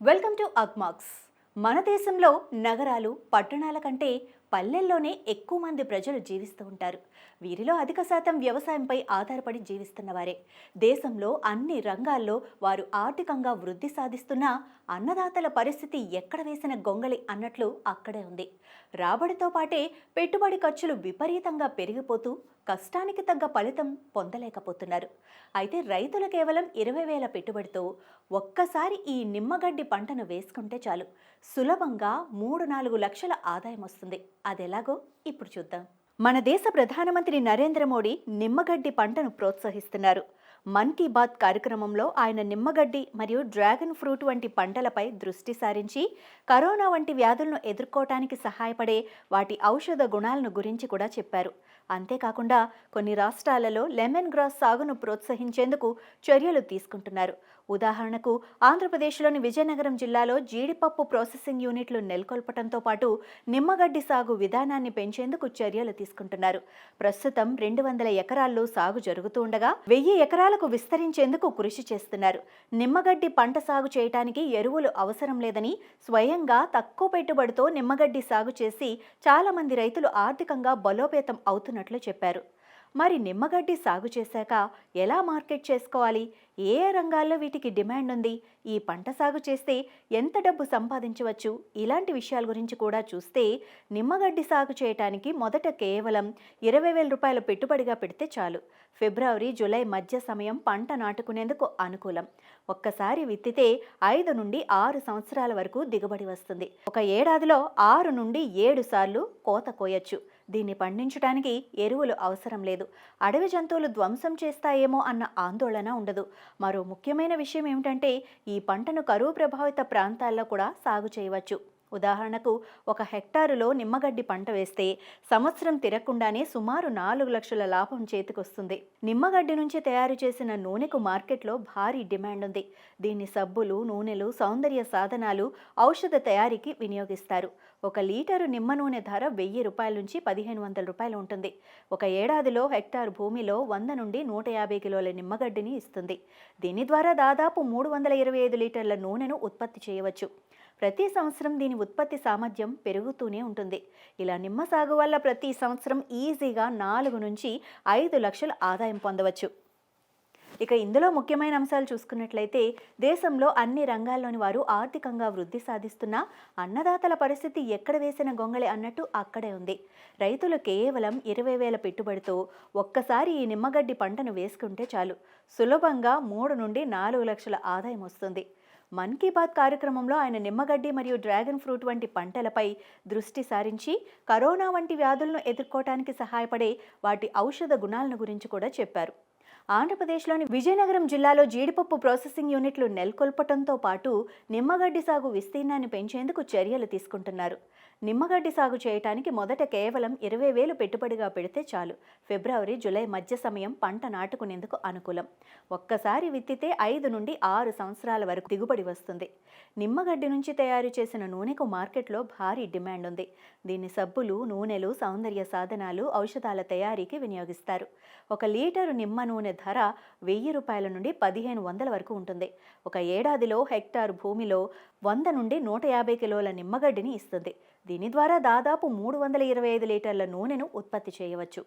Welcome to Agmax మన దేశంలో నగరాలు పట్టణాల కంటే పల్లెల్లోనే ఎక్కువ మంది ప్రజలు జీవిస్తూ ఉంటారు. వీరిలో అధిక శాతం వ్యవసాయంపై ఆధారపడి జీవిస్తున్న వారే దేశంలో అన్ని రంగాల్లో వారు ఆర్థికంగా వృద్ధి సాధిస్తున్నా అన్నదాతల పరిస్థితి ఎక్కడ వేసిన గొంగళి అన్నట్లు అక్కడే ఉంది. రాబడితో పాటే పెట్టుబడి ఖర్చులు విపరీతంగా పెరిగిపోతూ కష్టానికి తగ్గ ఫలితం పొందలేకపోతున్నారు. అయితే రైతులు కేవలం ఇరవై వేల పెట్టుబడితో ఒక్కసారి ఈ నిమ్మగడ్డి పంటను వేసుకుంటే చాలు. సులభంగా మూడు నాలుగు లక్షల ఆదాయం వస్తుంది. అదెలాగో ఇప్పుడు చూద్దాం. మన దేశ ప్రధానమంత్రి నరేంద్ర మోడీ నిమ్మగడ్డి పంటను ప్రోత్సహిస్తున్నారు. మన్ కీ బాత్ కార్యక్రమంలో ఆయన నిమ్మగడ్డి మరియు డ్రాగన్ ఫ్రూట్ వంటి పంటలపై దృష్టి సారించి కరోనా వంటి వ్యాధులను ఎదుర్కోవటానికి సహాయపడే వాటి ఔషధ గుణాలను గురించి కూడా చెప్పారు. అంతేకాకుండా కొన్ని రాష్ట్రాలలో లెమన్ గ్రాస్ సాగును ప్రోత్సహించేందుకు చర్యలు తీసుకుంటున్నారు. ఉదాహరణకు ఆంధ్రప్రదేశ్లోని విజయనగరం జిల్లాలో జీడిపప్పు ప్రాసెసింగ్ యూనిట్లు నెలకొల్పడంతో పాటు నిమ్మగడ్డి సాగు విధానాన్ని పెంచేందుకు చర్యలు తీసుకుంటున్నారు. ప్రస్తుతం రెండు వందల ఎకరాల్లో సాగు జరుగుతూ ఉండగా వెయ్యి ఎకరాలకు విస్తరించేందుకు కృషి చేస్తున్నారు. నిమ్మగడ్డి పంట సాగు చేయటానికి ఎరువులు అవసరం లేదని స్వయంగా తక్కువ పెట్టుబడితో నిమ్మగడ్డి సాగు చేసి చాలా మంది రైతులు ఆర్థికంగా బలోపేతం అవుతున్నట్లు చెప్పారు. మరి నిమ్మగడ్డి సాగు చేశాక ఎలా మార్కెట్ చేసుకోవాలి? ఏ ఏ రంగాల్లో వీటికి డిమాండ్ ఉంది? ఈ పంట సాగు చేస్తే ఎంత డబ్బు సంపాదించవచ్చు? ఇలాంటి విషయాల గురించి కూడా చూస్తే నిమ్మగడ్డి సాగు చేయటానికి మొదట కేవలం ఇరవై వేల రూపాయల పెట్టుబడిగా పెడితే చాలు. ఫిబ్రవరి జూలై మధ్య సమయం పంట నాటుకునేందుకు అనుకూలం. ఒక్కసారి విత్తితే ఐదు నుండి ఆరు సంవత్సరాల వరకు దిగుబడి వస్తుంది. ఒక ఏడాదిలో ఆరు నుండి ఏడు సార్లు కోత కోయచ్చు. దీన్ని పండించడానికి ఎరువులు అవసరం లేదు. అడవి జంతువులు ధ్వంసం చేస్తాయేమో అన్న ఆందోళన ఉండదు. మరో ముఖ్యమైన విషయం ఏమిటంటే ఈ పంటను కరువు ప్రభావిత ప్రాంతాల్లో కూడా సాగు చేయవచ్చు. ఉదాహరణకు ఒక హెక్టారులో నిమ్మగడ్డి పంట వేస్తే సంవత్సరం తిరగకుండానే సుమారు నాలుగు లక్షల లాభం చేతికొస్తుంది. నిమ్మగడ్డి నుంచి తయారు చేసిన నూనెకు మార్కెట్లో భారీ డిమాండ్ ఉంది. దీన్ని సబ్బులు నూనెలు సౌందర్య సాధనాలు ఔషధ తయారీకి వినియోగిస్తారు. ఒక లీటరు నిమ్మ నూనె ధర వెయ్యి రూపాయల నుంచి పదిహేను వందల రూపాయలు ఉంటుంది. ఒక ఏడాదిలో హెక్టార్ భూమిలో వంద నుండి నూట యాభై కిలోల నిమ్మగడ్డిని ఇస్తుంది. దీని ద్వారా దాదాపు మూడు వందల ఇరవై ఐదు లీటర్ల నూనెను ఉత్పత్తి చేయవచ్చు. ప్రతి సంవత్సరం దీని ఉత్పత్తి సామర్థ్యం పెరుగుతూనే ఉంటుంది. ఇలా నిమ్మ సాగు వల్ల ప్రతి సంవత్సరం ఈజీగా నాలుగు నుంచి ఐదు లక్షల ఆదాయం పొందవచ్చు. ఇక ఇందులో ముఖ్యమైన అంశాలు చూసుకున్నట్లయితే దేశంలో అన్ని రంగాల్లోని వారు ఆర్థికంగా వృద్ధి సాధిస్తున్న అన్నదాతల పరిస్థితి ఎక్కడ వేసిన గొంగళి అన్నట్టు అక్కడే ఉంది. రైతులు కేవలం ఇరవై వేల పెట్టుబడితో ఒక్కసారి ఈ నిమ్మగడ్డి పంటను వేసుకుంటే చాలు. సులభంగా మూడు నుండి నాలుగు లక్షల ఆదాయం వస్తుంది. మన్ కీ బాత్ కార్యక్రమంలో ఆయన నిమ్మగడ్డి మరియు డ్రాగన్ ఫ్రూట్ వంటి పంటలపై దృష్టి సారించి కరోనా వంటి వ్యాధులను ఎదుర్కోవటానికి సహాయపడే వాటి ఔషధ గుణాలను గురించి కూడా చెప్పారు. ఆంధ్రప్రదేశ్లోని విజయనగరం జిల్లాలో జీడిపప్పు ప్రాసెసింగ్ యూనిట్లు నెలకొల్పటంతో పాటు నిమ్మగడ్డి సాగు విస్తీర్ణాన్ని పెంచేందుకు చర్యలు తీసుకుంటున్నారు. నిమ్మగడ్డి సాగు చేయటానికి మొదట కేవలం ఇరవై వేలు పెట్టుబడిగా పెడితే చాలు. ఫిబ్రవరి జులై మధ్య సమయం పంట నాటుకునేందుకు అనుకూలం. ఒక్కసారి విత్తితే ఐదు నుండి ఆరు సంవత్సరాల వరకు దిగుబడి వస్తుంది. నిమ్మగడ్డి నుంచి తయారు చేసిన నూనెకు మార్కెట్లో భారీ డిమాండ్ ఉంది. దీన్ని సబ్బులు నూనెలు సౌందర్య సాధనాలు ఔషధాల తయారీకి వినియోగిస్తారు. ఒక లీటరు నిమ్మ నూనె ధర వెయ్యి రూపాయల నుండి పదిహేను వందల వరకు ఉంటుంది. ఒక ఏడాదిలో హెక్టార్ భూమిలో వంద నుండి నూట యాభై కిలోల నిమ్మగడ్డిని ఇస్తుంది. దీని ద్వారా దాదాపు మూడు వందల ఇరవై ఐదు లీటర్ల నూనెను ఉత్పత్తి చేయవచ్చు.